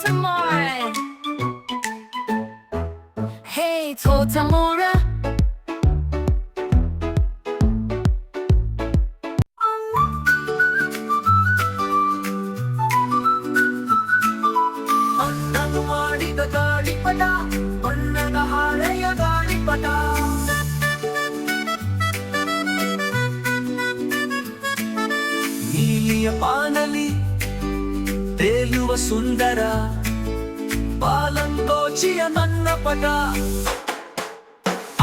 Totamora. Hey, Totamora. ಅನ್ನದು ಮಾಡಿದ ಗಾಳಿಪಟ ಬಣ್ಣದ ಹಳೆಯ ಗಾಳಿಪಟ ನೀಲಿಯ ಪಾನಲಿ ತೇಲುವ ಸುಂದರ ಬಾಲಂಗೋಚಿಯ ನನ್ನ ಪದ.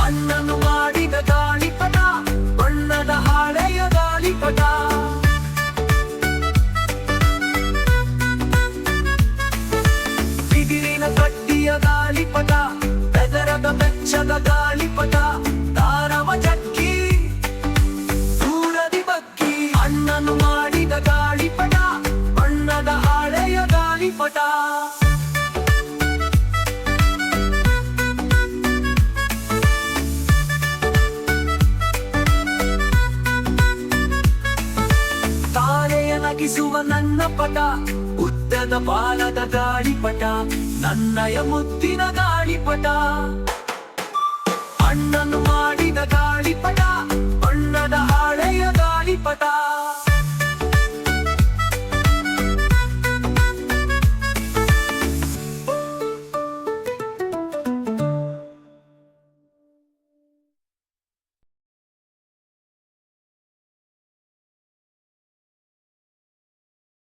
ಅನ್ನನು ಮಾಡಿದ ಗಾಳಿಪಟ ಬಣ್ಣದ ಹಾಳೆಯ ಗಾಳಿಪಟ ಬಿದಿರಿನ ಕಡ್ಡಿಯ ಗಾಳಿಪಟ ಬೆದರದ ಬೆಚ್ಚದ ಗಾಳಿಪಟ ಗಾಳಿಪಟ ತಾರೆಯ ನಗಿಸುವ ನನ್ನ ಪಟ ಉದ್ದದ ಬಾಲದ ಗಾಳಿಪಟ ನನ್ನಯ ಮುತ್ತಿನ ಗಾಳಿಪಟ.